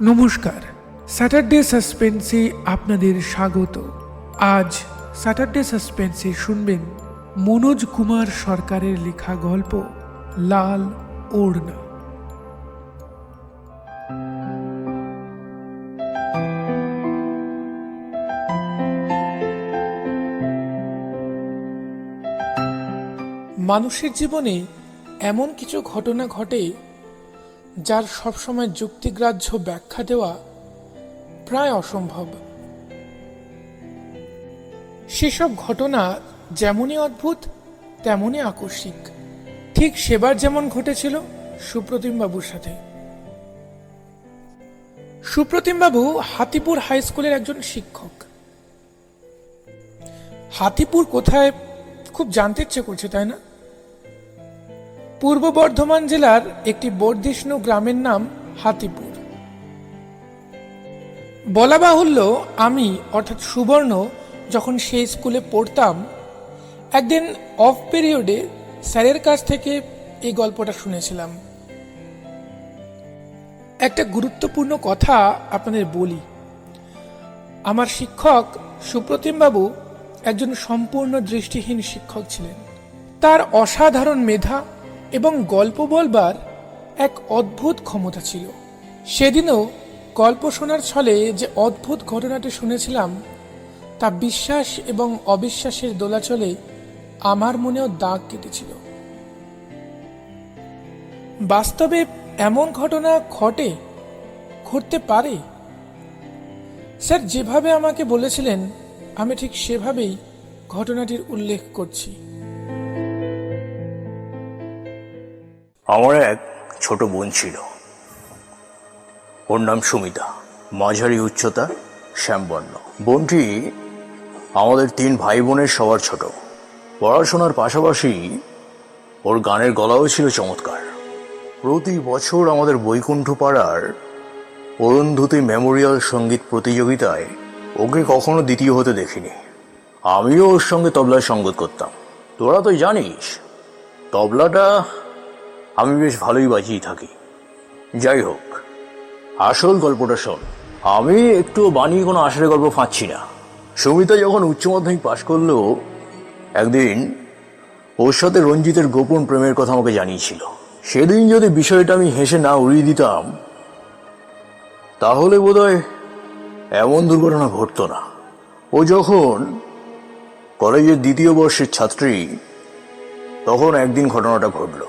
নমস্কার। স্যাটারডে সাসপেন্সে আপনাদের স্বাগত। আজ স্যাটারডে সাসপেন্সে শুনবেন মনোজ কুমার সরকারের লেখা গল্প, লাল ওড়না। মানুষের জীবনে এমন কিছু ঘটনা ঘটে যার সবসময় যুক্তিগ্রাহ্য ব্যাখ্যা দেওয়া প্রায় অসম্ভব। সেসব ঘটনা যেমনই অদ্ভুত, তেমনই আকস্মিক। ঠিক সেবার যেমন ঘটেছিল সুপ্রতিম বাবুর সাথে। সুপ্রতিম বাবু হাতিপুর হাই স্কুলের একজন শিক্ষক। হাতিপুর কোথায় খুব জানতে ইচ্ছে করছে, তাই না? পূর্ব বর্ধমান জেলার একটি বর্ধিষ্ণু গ্রামের নাম হাতিপুর। বলা বাহুল্য, আমি, অর্থাৎ সুবর্ণ, যখন সেই স্কুলে পড়তাম, একদিন অফ পিরিয়ডে স্যারের কাছ থেকে এই গল্পটা শুনেছিলাম। একটা গুরুত্বপূর্ণ কথা আপনাদের বলি। আমার শিক্ষক সুপ্রতিম বাবু একজন সম্পূর্ণ দৃষ্টিহীন শিক্ষক ছিলেন। তার অসাধারণ মেধা এবং গল্প বলবার এক অদ্ভুত ক্ষমতা ছিল। সেদিনও গল্প শোনার ছলে যে অদ্ভুত ঘটনাটি শুনেছিলাম, তা বিশ্বাস এবং অবিশ্বাসের দোলাচলে আমার মনেও দাগ কেটেছিল। বাস্তবে এমন ঘটনা ঘটে, ঘটতে পারে? স্যার, যেভাবে আমাকে বলেছিলেন, আমি ঠিক সেভাবেই ঘটনাটির উল্লেখ করছি। আমার এক ছোট বোন ছিল। ওর নাম সুমিতা, মাঝারি উচ্চতা, শ্যামবর্ণ। বোনটি আমাদের তিন ভাই বোনের সবার ছোট। পড়াশোনার পাশাপাশি ওর গানের গলাও ছিল চমৎকার। প্রতি বছর আমাদের বৈকুণ্ঠ পাড়ার অরুন্ধতী মেমোরিয়াল সংগীত প্রতিযোগিতায় ওকে কখনো দ্বিতীয় হতে দেখিনি। আমিও ওর সঙ্গে তবলায় সঙ্গত করতাম। তোরা তো জানিস, তবলাটা আমি বেশ ভালোই বাজিয়ে থাকি। যাই হোক, আসল গল্পটা শোন। আমি একটু বানিয়ে কোনো আসলে গল্প ফাঁচ্ছি না। সুমিতা যখন উচ্চ মাধ্যমিক পাশ করল, একদিন ওর সাথে রঞ্জিতের গোপন প্রেমের কথা আমাকে জানিয়েছিল। সেদিন যদি বিষয়টা আমি হেসে না উড়িয়ে দিতাম, তাহলে বোধহয় এমন দুর্ঘটনা ঘটতো না। ও যখন কলেজের দ্বিতীয় বর্ষের ছাত্রী, তখন একদিন ঘটনাটা ঘটলো।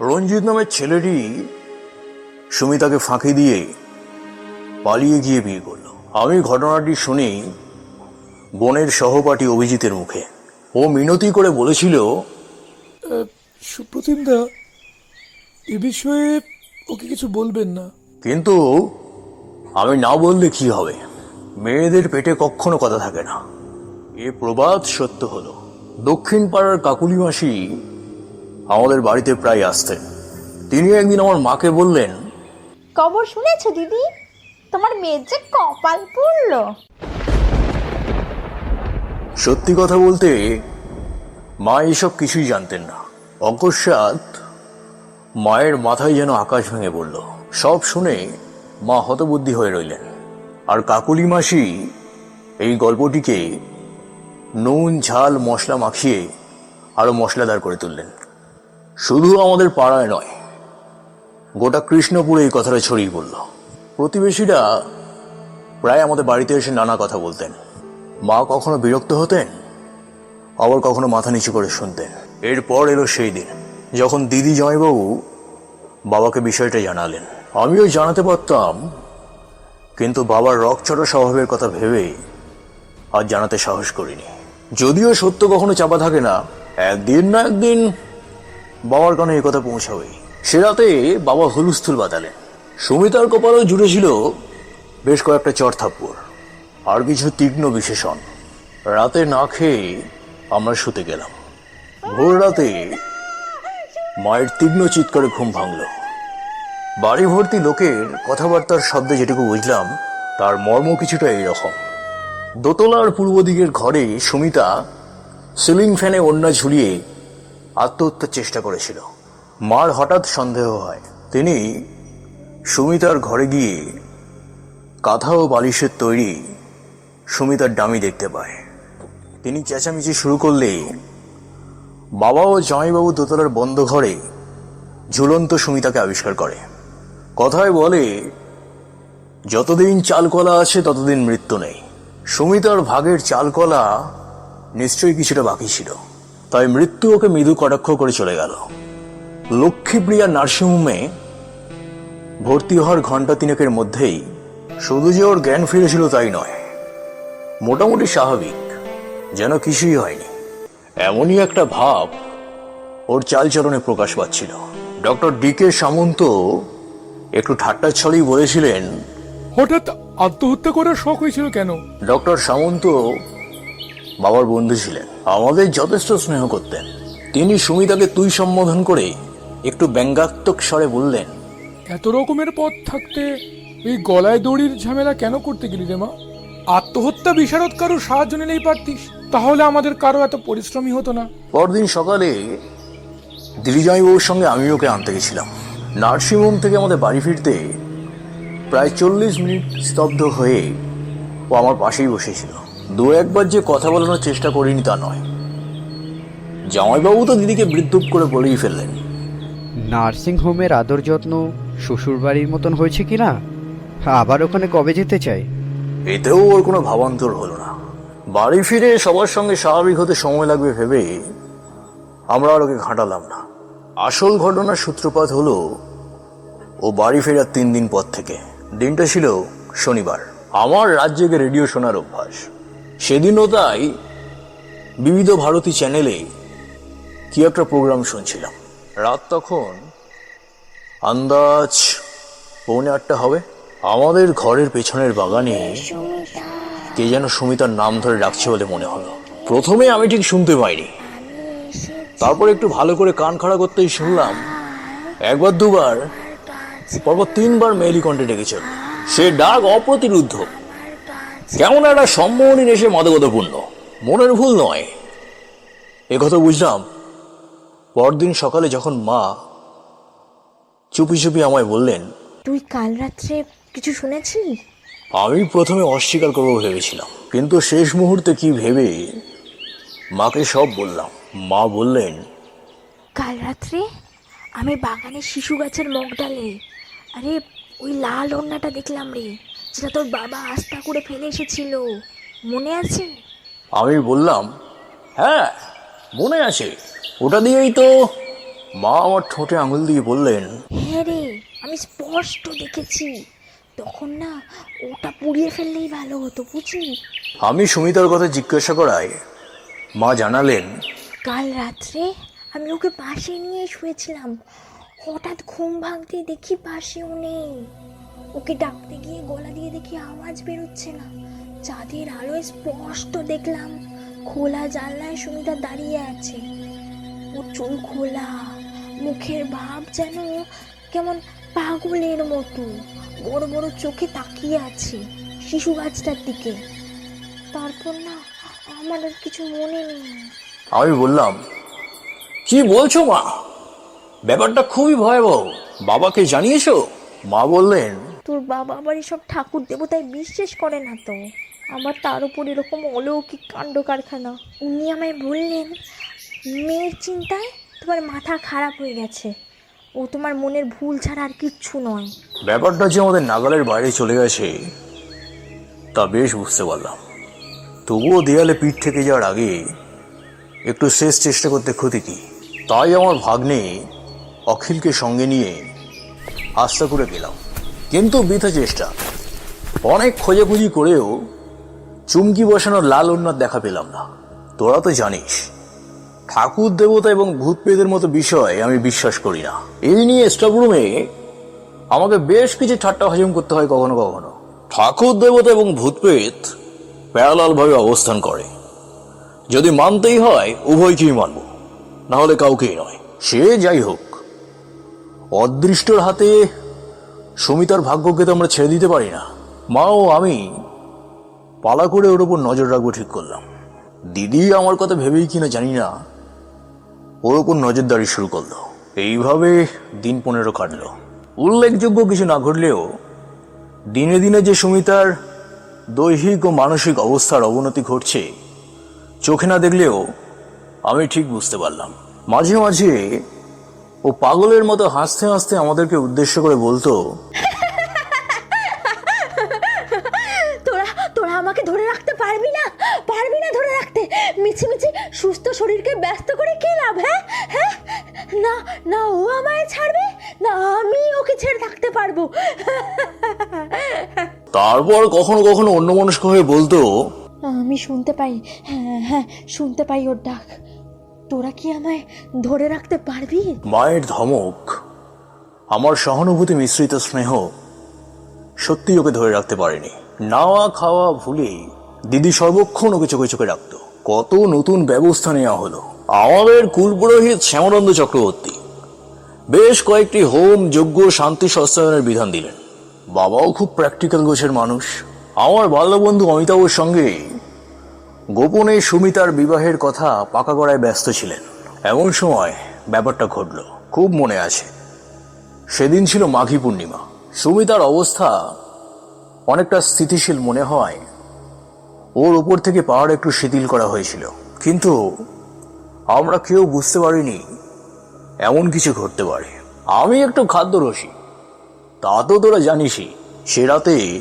রঞ্জিত নামের ছেলেটি সুমিতাকে ফাঁকি দিয়ে পালিয়ে গিয়ে বিয়ে করল। আমি ঘটনাটি শুনি বোনের সহপাঠী অভিজিতের মুখে। ও মিনতি করে বলেছিল সুপ্রতিম দা এ বিষয়ে ওকে কিছু বলবেন না। কিন্তু আমি না বললে কি হবে? মেয়েদের পেটে কখনো কথা থাকে না। এ প্রবাদ সত্য হলো। দক্ষিণ পাড়ার কাকুলি মাসি আমাদের বাড়িতে প্রায় আসতেন তিনি একদিন আমার মাকে বললেন খবর শুনেছো দিদি? তোমার মেয়ের যে কপাল পুড়লো। সত্যি কথা বলতে মা এসব কিছুই জানতেন না। অকস্মাৎ মায়ের মাথায় যেন আকাশ ভেঙে পড়ল। সব শুনে মা হতবুদ্ধি হয়ে রইলেন। আর কাকুলি মাসি এই গল্পটিকে নুন ঝাল মশলা মাখিয়ে আরও মশলাদার করে তুললেন। শুধু আমাদের পাড়ায় নয়, গোটা কৃষ্ণপুরে এই কথাটা ছড়িয়ে পড়ল। প্রতিবেশীরা প্রায় আমাদের বাড়িতে এসে নানা কথা বলতেন। মা কখনো বিরক্ত হতেন, আবার কখনো মাথা নিচু করে শুনতেন। এরপর এলো সেই দিন, যখন দিদি জয়বাবু বাবাকে বিষয়টা জানালেন। আমিও জানাতে পারতাম, কিন্তু বাবার রকচটা স্বভাবের কথা ভেবে আর জানাতে সাহস করিনি। যদিও সত্য কখনো চাপা থাকে না, একদিন না একদিন বাবার কানে এই কথা পৌঁছাবেই সে রাতে বাবা হুলুস্থুল বাতালেন সুমিতার কপালেও জুড়েছিল বেশ কয়েকটা চর থাপ্পড় আর কিছু তীক্ষ্ণ বিশেষণ। রাতে না খেয়ে আমরা শুতে গেলাম। ভোর রাতে মায়ের তীক্ষ্ণ চিৎকারে ঘুম ভাঙল। বাড়ি ভর্তি লোকের কথাবার্তার শব্দে যেটুকু বুঝলাম, তার মর্ম কিছুটা এইরকম। দোতলার পূর্ব দিকের ঘরে সুমিতা সিলিং ফ্যানে ওন্না ঝুলিয়ে আত্মহত্যার চেষ্টা করেছিল। মার হঠাৎ সন্দেহ হয়। তিনি সুমিতার ঘরে গিয়ে কাঁথা ও বালিশের তৈরি সুমিতার ডামি দেখতে পায়। তিনি চেঁচামেচি শুরু করলে বাবা ও জামাইবাবু দোতলার বন্ধ ঘরে ঝুলন্ত সুমিতাকে আবিষ্কার করে। কথায় বলে, যতদিন চালকলা আছে, ততদিন মৃত্যু নেই। সুমিতার ভাগের চালকলা নিশ্চয়ই কিছুটা বাকি ছিল। তাই মৃত্যু ওকে মৃদু কটাক্ষ করে চলে গেল। লক্ষ্মীপ্রিয়া নার্সিংহোমে ভর্তি হওয়ার ঘণ্টা তিনেকের মধ্যেই শুধু যে ওর জ্ঞান ফিরেছিল তাই নয় মোটামুটি স্বাভাবিক যেন কিছুই হয়নি। এমনই একটা ভাব ওর চালচলনে প্রকাশ পাচ্ছিল। ডক্টর ডি কে সামন্ত একটু ঠাট্টা ছলেই বলেছিলেন হঠাৎ আত্মহত্যা করার শখ হয়েছিল কেন? ডক্টর সামন্ত বাবার বন্ধু ছিলেন। আমাদের যথেষ্ট স্নেহ করতেন। তিনি সুমিতাকে তুই সম্বোধন করে একটু ব্যঙ্গাত্মক স্বরে বললেন এত রকমের পথ থাকতে এই গলায় দড়ির ঝামেলা কেন করতে গেলি রে মা? আত্মহত্যা বিশারদ কারও সাহায্য নিলেই পারতিস। তাহলে আমাদের কারও এত পরিশ্রমী হতো না। পরদিন সকালে দিদিজাইবাবুর সঙ্গে আমি ওকে আনতে গেছিলাম। নার্সিংহোম থেকে আমাদের বাড়ি ফিরতে প্রায় চল্লিশ মিনিট স্তব্ধ হয়ে ও আমার পাশেই বসেছিল। দু একবার যে কথা বলানোর চেষ্টা করিনি তা নয়। জামাইবাবু তো দিদিকে বৃদ্ধুপ করে বলেই ফেললেন। নার্সিং হোমের আদর যত্ন শ্বশুরবাড়ির মতন হয়েছে কি না? আবার ওখানে কবে যেতে চাই এতেও ওর কোনো ভাবান্তর হলো না। বাড়ি ফিরে সবার সঙ্গে স্বাভাবিক হতে সময় লাগবে ভেবে আমরা আর ওকে ঘাঁটালাম না। আসল ঘটনার সূত্রপাত হলো ও বাড়ি ফেরার তিন দিন পর থেকে। দিনটা ছিল শনিবার। আমার রাজ্যকে রেডিও শোনার অভ্যাস। সেদিনও তাই বিবিধ ভারতী চ্যানেলে কি একটা প্রোগ্রাম শুনছিলাম। রাত তখন আন্দাজ পৌনে আটটা হবে। আমাদের ঘরের পেছনের বাগানে কে যেন সুমিতার নাম ধরে ডাকছে বলে মনে হলো। প্রথমে আমি ঠিক শুনতে পাইনি। তারপর একটু ভালো করে কান খাড়া করতেই শুনলাম, একবার দুবার, পরপর তিনবার মেয়েলি কণ্ঠে ডেকেছে। সে ডাক অপ্রতিরুদ্ধ। কেমন একটা সম্মোহনী এসে মদগতপূর্ণ। মনের ভুল নয়। একথা বুঝলাম। পরদিন সকালে যখন মা চুপি চুপি আমায় বললেন তুই কাল রাত্রে কিছু শুনেছিস? আমি প্রথমে অস্বীকার করব ভেবেছিলাম। কিন্তু শেষ মুহূর্তে কি ভেবে মাকে সব বললাম। মা বললেন কাল রাত্রে আমি বাগানে শিশু গাছের মগ ডালে আরে ওই লাল ওড়নাটা দেখলাম রে। যেটা তোর বাবা আস্থা করে ফেলে এসেছিল। মনে আছে? আমি বললাম হ্যাঁ মনে আছে। ওটা দিয়েই তো মা আমার ঠোঁটে আঙুল দিয়ে বললেন। হ্যাঁ রে আমি স্পষ্ট দেখেছি। তখন না ওটা পুড়িয়ে ফেললেই ভালো হতো বুঝলি? আমি সুমিতার কথা জিজ্ঞাসা করায় মা জানালেন কাল রাত্রে আমি ওকে পাশে নিয়ে শুয়েছিলাম। হঠাৎ ঘুম ভাঙতে দেখি পাশেও নেই। ওকে ডাকতে গিয়ে গলা দিয়ে দেখি আওয়াজ বেরোচ্ছে না। চাঁদের আলোয় স্পষ্ট দেখলাম, খোলা জানলায় সুমিতা দাঁড়িয়ে আছে। ওর চুল খোলা, মুখের ভাব যেন কেমন পাগলের মতো। বড় বড় চোখে তাকিয়ে আছে শিশু গাছটার দিকে। তারপর না, আমার আর কিছু মনে নেই। আমি বললাম, কি বলছো মা? ব্যাপারটা খুবই ভয়াবহ। বাবাকে জানিয়েছো? মা বললেন তোর বাবা আবার এসব ঠাকুর দেবতায় বিশ্বাস করে না তো। আবার তার উপর এরকম অলৌকিক কাণ্ড কারখানা। উনি আমায় বললেন, মেয়ের চিন্তায় তোমার মাথা খারাপ হয়ে গেছে। ও তোমার মনের ভুল ছাড়া আর কিচ্ছু নয়। ব্যাপারটা যে আমাদের নাগালের বাইরে চলে গেছে, তা বেশ বুঝতে পারলাম। তবুও দেয়ালে পিঠ থেকে যাওয়ার আগে একটু শেষ চেষ্টা করতে ক্ষতি কি? তাই আমার ভাগ্নে অখিলকে সঙ্গে নিয়ে আস্থা করে গেলাম। কিন্তু বৃথা চেষ্টা। অনেক খোঁজাখুঁজি করেও চুমকি বসানোর লাল ওন্নার দেখা পেলাম না। তোরা তো জানিস, ঠাকুর, দেবতা এবং ভূত পেদের মতো বিষয় আমি বিশ্বাস করি না। এই নিয়ে স্টাফ রুমে আমাকে বেশ কিছু ঠাট্টা হজম করতে হয় কখনো কখনো। ঠাকুর, দেবতা এবং ভূতপ্রেত প্যারালাল ভাবে অবস্থান করে। যদি মানতেই হয়, উভয়কেই মানব। না হলে কাউকেই নয়। সে যাই হোক, অদৃষ্টর হাতে সুমিতার ভাগ্যকে তো আমরা ছেড়ে দিতে পারি না। মা ও আমি পালা করে ওর উপর নজর রাখব ঠিক করলাম। দিদি আমার কথা ভেবেই কিনা জানি না, ওর উপর নজরদারি শুরু করল। এইভাবে দিন পনেরো কাটলো। উল্লেখযোগ্য কিছু না ঘটলেও দিনে দিনে যে সুমিতার দৈহিক ও মানসিক অবস্থার অবনতি ঘটছে, চোখে না দেখলেও আমি ঠিক বুঝতে পারলাম। মাঝে মাঝে ও পাগলের মতো হাসতে হাসতে আমাদেরকে উদ্দেশ্য করে বলতো তোরা তোরা আমাকে ধরে রাখতে পারবি না পারবি না ধরে রাখতে। মিছি মিছি সুস্থ শরীরকে ব্যস্ত করে কি লাভ হ্যাঁ? হ্যাঁ? না না ও আমায় ছাড়বে? না আমি ওকে ছেড়ে থাকতে পারব। তারপর কখনো কখনো অন্য অন্যমনস্ক হয়ে বলতো আমি শুনতে পাই হ্যাঁ হ্যাঁ শুনতে পাই ওর ডাক। তোরা কি আমায় ধরে রাখতে পারবি? মায়ের ধমক, আমার সহানুভূতি মিশ্রিত স্নেহ সত্যি ওকে ধরে রাখতে পারেনি। নাওয়া খাওয়া ভুলে দিদি সর্বক্ষণ ওকে চোখে চোখে রাখত। কত নতুন ব্যবস্থা নেওয়া হলো। আমাদের কুলপুরোহিত শ্যামানন্দ চক্রবর্তী বেশ কয়েকটি হোম, যজ্ঞ, শান্তি সস্তায়নের বিধান দিলেন। বাবাও খুব প্র্যাকটিক্যাল গোছের মানুষ। আমার বাল্যবন্ধু অমিতাভর সঙ্গে গোপনে সুমিতার বিবাহের কথা পাকা করায় ব্যস্ত ছিলেন। এমন সময় ব্যাপারটা ঘটল। খুব মনে আছে। সেদিন ছিল মাঘী পূর্ণিমা। সুমিতার অবস্থা অনেকটা স্থিতিশীল মনে হয়। ওর উপর থেকে পাহাড় একটু শিথিল করা হয়েছিল। কিন্তু আমরা কেউ বুঝতে পারিনি এমন কিছু ঘটতে পারে। আমি একটু খাদ্যরসী। তা তো তোরা জানিসই। সে রাতে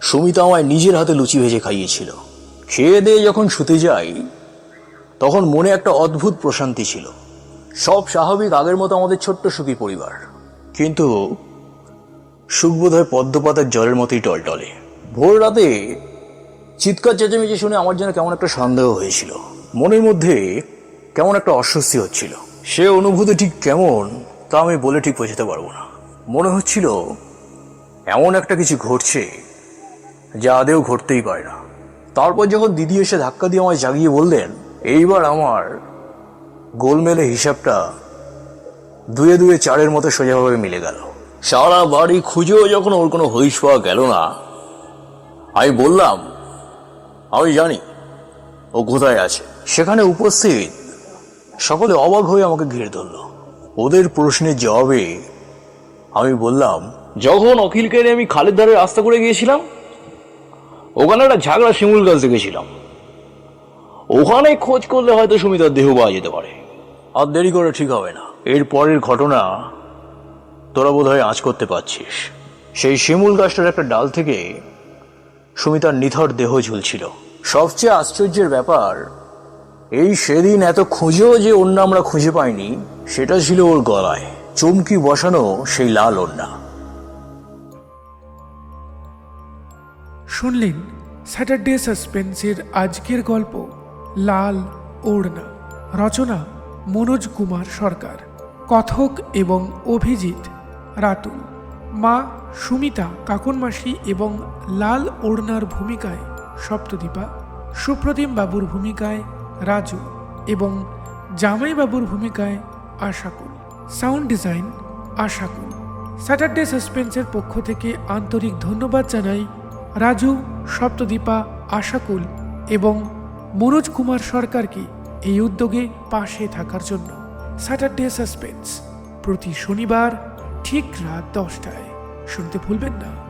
সুমিতা আমায় নিজের হাতে লুচি ভেজে খাইয়েছিল। খেয়ে দিয়ে যখন শুতে যাই, তখন মনে একটা অদ্ভুত প্রশান্তি ছিল। সব স্বাভাবিক আগের মতো আমাদের ছোট্ট সুখী পরিবার। কিন্তু সুখ বোধ হয় পদ্মপাতার জলের মতোই টলটলে। ভোর রাতে চিৎকার চেঁচামেচি শুনে আমার যেন কেমন একটা সন্দেহ হয়েছিল। মনের মধ্যে কেমন একটা অস্বস্তি হচ্ছিল। সে অনুভূতি ঠিক কেমন, তা আমি বলে ঠিক বোঝাতে পারব না। মনে হচ্ছিল, এমন একটা কিছু ঘটছে, যা আদেও ঘটতেই পারে না। তারপর যখন দিদি এসে ধাক্কা দিয়ে আমায় জাগিয়ে বললেন এইবার আমার গোলমেলে হিসাবটা দুয়ে দুয়ে চারের মতো সোজাভাবে মিলে গেল। সারা বাড়ি খুঁজেও যখন ওর কোনো হইস পাওয়া গেল না আমি বললাম আমি জানি ও কোথায় আছে। সেখানে উপস্থিত সকলে অবাক হয়ে আমাকে ঘিরে ধরল। ওদের প্রশ্নের জবাবে আমি বললাম যখন অখিলকে আমি খালের ধারে রাস্তা করে গিয়েছিলাম ওখানে একটা ঝাগড়া শিমুল গাছ দেখেছিলাম। ওখানে খোঁজ করলে হয়তো সুমিতার দেহ পাওয়া যেতে পারে। আর দেরি করে ঠিক হবে না। এর পরের ঘটনা তোরা বোধ হয় আঁচ করতে পারছিস। সেই শিমুল গাছটার একটা ডাল থেকে সুমিতার নিথর দেহ ঝুলছিল। সবচেয়ে আশ্চর্যের ব্যাপার এই সেদিন এত খুঁজেও যে ওন্না আমরা খুঁজে পাইনি সেটা ছিল ওর গলায়। চমকি বসানো সেই লাল ওন্না শুনলেন স্যাটারডে সাসপেন্সের আজকের গল্প, লাল ওড়না, রচনা মনোজ কুমার সরকার, কথক এবং অভিজিৎ রাতুল। মা সুমিতা কাকনমাসি এবং লাল ওড়নার ভূমিকায় সপ্তদীপা, সুপ্রতিম বাবুর ভূমিকায় রাজু এবং জামাই বাবুর ভূমিকায় আশাকুল। সাউন্ড ডিজাইন আশাকুল। স্যাটারডে সাসপেন্সের পক্ষ থেকে আন্তরিক ধন্যবাদ জানাই রাজু, সপ্তদীপা, আশাকুল এবং মনোজ কুমার সরকারকে এই উদ্যোগে পাশে থাকার জন্য স্যাটারডে সাসপেন্স প্রতি শনিবার ঠিক রাত দশটায়। শুনতে ভুলবেন না।